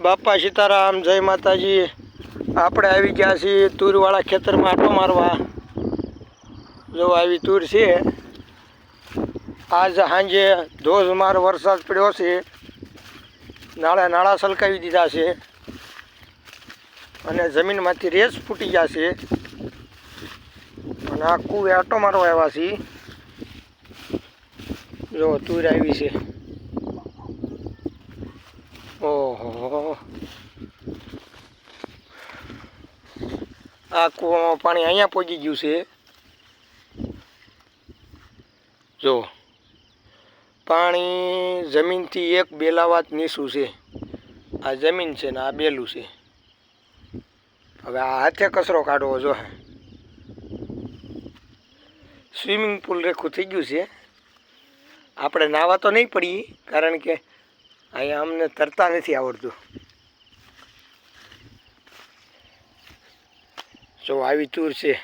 બાપા સીતારામ, જય માતાજી. આપણે આવી ગયા છીએ તુરવાળા ખેતરમાં આટો મારવા. જો આવી તુર છે. આજ સાંજે ધોધમાર વરસાદ પડ્યો છે. નાળા નાળા સલકાવી દીધા છે. અને જમીનમાંથી રેસ ફૂટી ગયા છે. અને આ કુવે આટો મારવા આવ્યા છીએ. જો તુર આવી છે. ઓહો. આ કૂવામાં પાણી અહીંયા પહોંચી ગયું છે. જો, પાણી જમીનથી એક બેલાવાત નીસું છે. આ જમીન છે ને આ બેલું છે. હવે આ હાથે કચરો કાઢવો જો. સ્વિમિંગ પુલ રેખું થઈ ગયું છે. આપણે નાવા તો નહીં પડીએ, કારણ કે અહીંયા અમને તરતા નથી આવડતું. જો આવી તૂર છે.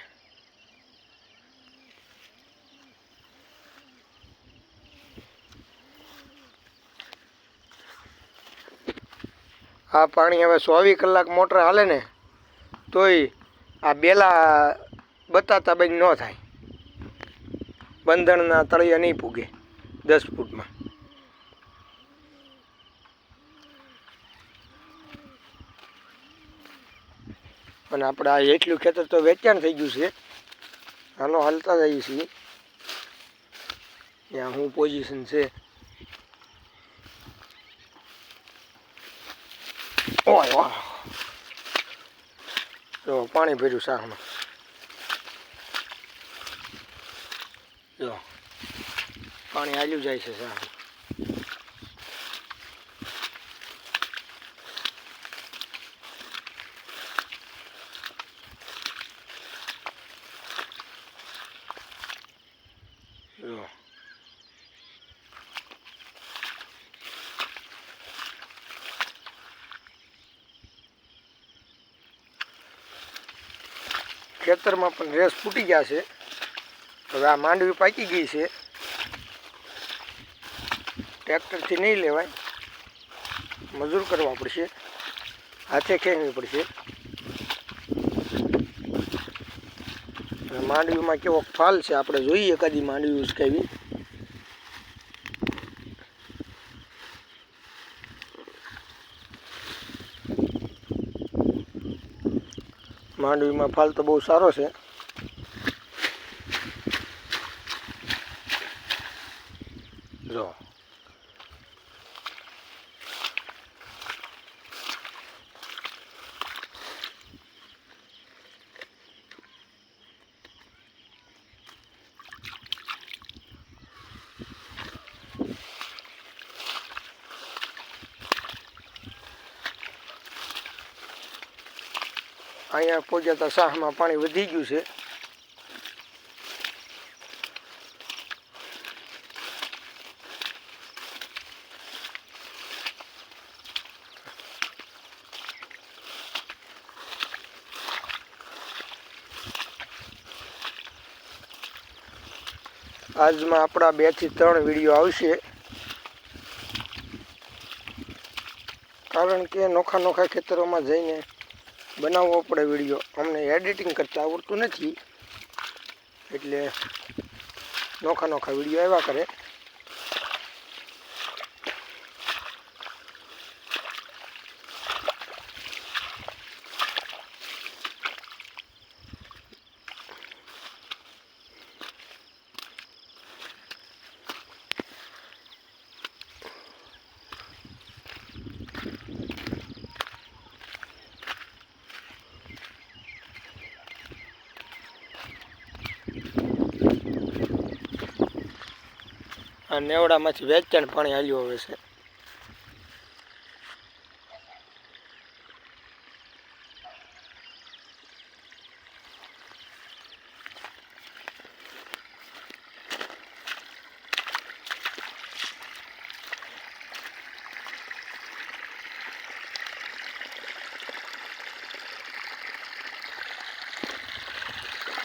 આ પાણી હવે ચોવીસ કલાક મોટર હાલે ને, તોય આ બેલા બતાતા બંધ ન થાય. બંધણના તળિયા નહીં પૂગે દસ ફૂટમાં. અને આપણે આ એટલું ખેતર તો વેચાણ થઈ ગયું છે. હાલો હાલતા જઈએ છીએ. ત્યાં શું પોઝિશન છે. ઓય, વાહ. જો, પાણી ભર્યું શાકમાં જો, પાણી હાલ્યું જાય છે શાકમાં જો ખેતરમાં પણ રેસ ફૂટી ગયા છે હવે આ માંડવી પાકી ગઈ છે. ટ્રેક્ટરથી નહીં લેવાય. મજૂર કરવા પડશે. હાથે ખેંચવી પડશે. માંડવીમાં કેવો ફાલ છે આપણે જોઈએ એકાદી માંડવી ઉસકાવી માંડવીમાં ફાલ તો બહુ સારો છે. જો. અહીંયા પહોંચ્યા શાહમાં પાણી વધી ગયું છે. આજમાં આપણા બેથી ત્રણ વીડિયો આવશે. કારણ કે નોખા નોખા ખેતરોમાં જઈને બનાવવો પડે વીડિયો. અમને એડિટિંગ કરતાં આવડતું નથી. એટલે નોખા નોખા વીડિયો આવ્યા કરે. આ નેવડામાંથી વેચાણ પાણી હાલ્યું આવે છે.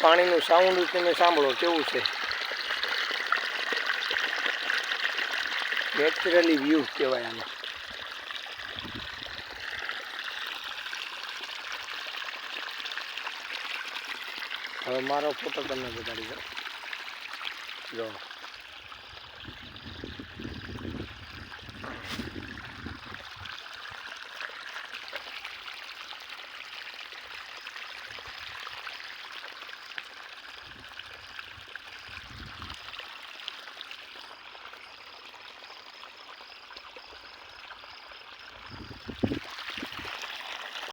પાણીનું સાઉન્ડ તમે સાંભળો કેવું છે? નેચરલી વ્યૂ કહેવાય આને. હવે મારો ફોટો તમને બતાડી દો જો.